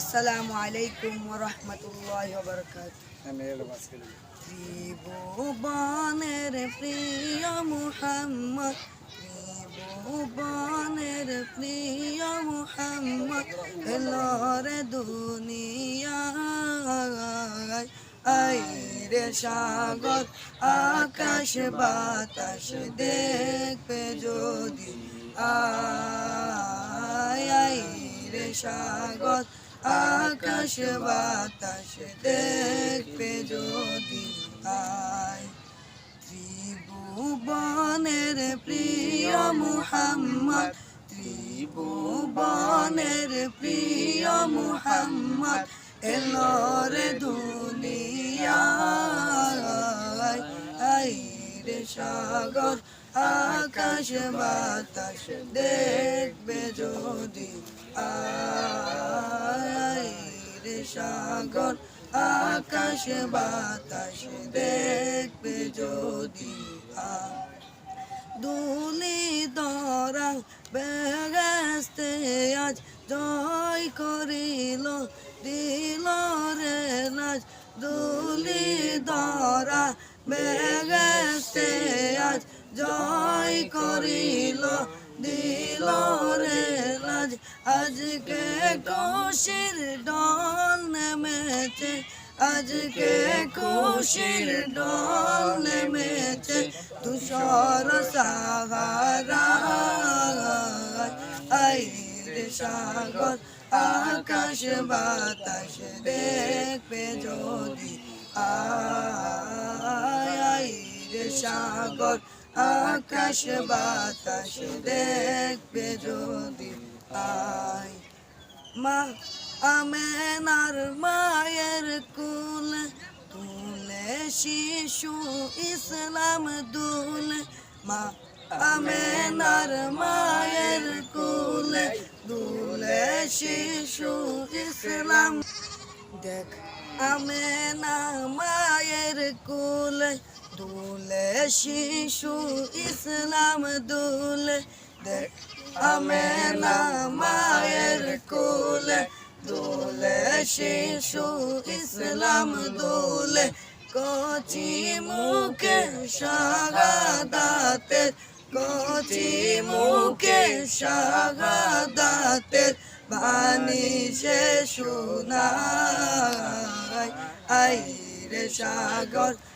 আসসালামু আলাইকুম রহমতুল্লাহ বরকাত ত্রিভুবনের প্রিয় মুহাম্মদ ত্রিভুবনের প্রিয় মুহাম্মদ এলোরে দুনিয়ায়। আই রে সাগর আকাশ বাতাস দেখবে যদি আয়। আই রে সাগর আকাশ বাতাস দেখবে যদি আয়। ত্রিভুবনের প্রিয় মুহাম্মদ, ত্রিভুবনের প্রিয় মুহাম্মদ এলোর দুনিয়ায়। আই রে সাগর আকাশ বাতাস দেখবে যদি আয় রে সাগর আকাশ বাতাস দেখবে যদি দুলি দরা বেগাস্তে আজ জয় করিল, দিল রে নাচ দুলি দরা বেগাস্তে আজ জয় করিল, দিল রে নাচ আজকে খুশির ডন নেমেছে, আজকে খুশির ডল নেমেছে, তুষার সাহারা আইরে সাগর, আকাশ বাতাস দেখবে যদি আইরে সাগর, আকাশ বাতাস দেখবে যদি আয়। মা, আমেনার মায়ের কুল, তুলে শিশু ইসলাম দুল। মা, আমেনার মায়ের কুল দুলে শিশু ইসলাম। দেখ, আমেনা মায়ের কুল দুলে শিশু ইসলাম দুল দেখ আমেনা মায়ের কুল। দোলে শিশু ইসলাম দোলে কচি মুখে শাগাদাতে কচি মুখে শাগাদাতে বাণী সে শোনায়। আই রে সাগর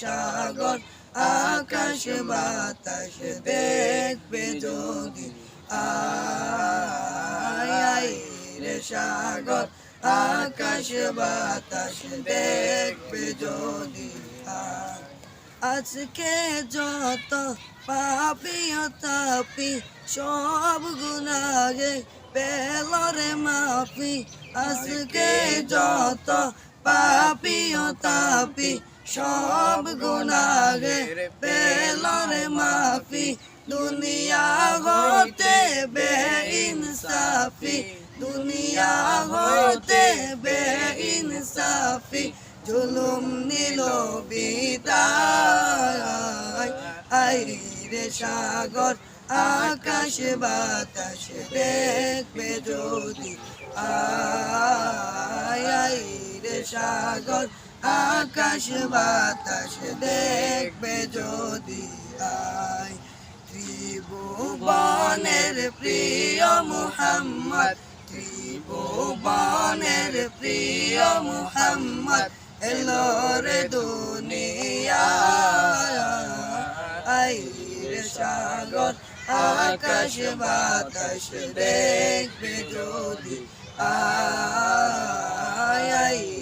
সাগর আকাশ বাতাস দেখবে যদি। আয় রে সাগর আকাশ বাতাস দেখবে যদি। আজকে যত পাপিও তাপি সব গুনাগে পেলরে মাফি। আজকে যত পাপিও তাপি সব গুনাগে পেলরে মাফি, দুনিয়া হতে বে ইনসাফি দুনিয়া হতে বে ইনসাফি জুলুম নিল বিদায়। আই রে সাগর, আকাশ বাতাস দেখবে যদি আয়। আই রে সাগর আকাশ বাতাস দেখবে যদি আয়। ত্রিভুবনের প্রিয় মুহাম্মদ, ত্রিভুবনের প্রিয় মুহাম্মদ এলোরে দুনিয়া। আই রে সাগর, আকাশ বাতাস দেখবে যদি আয়। রে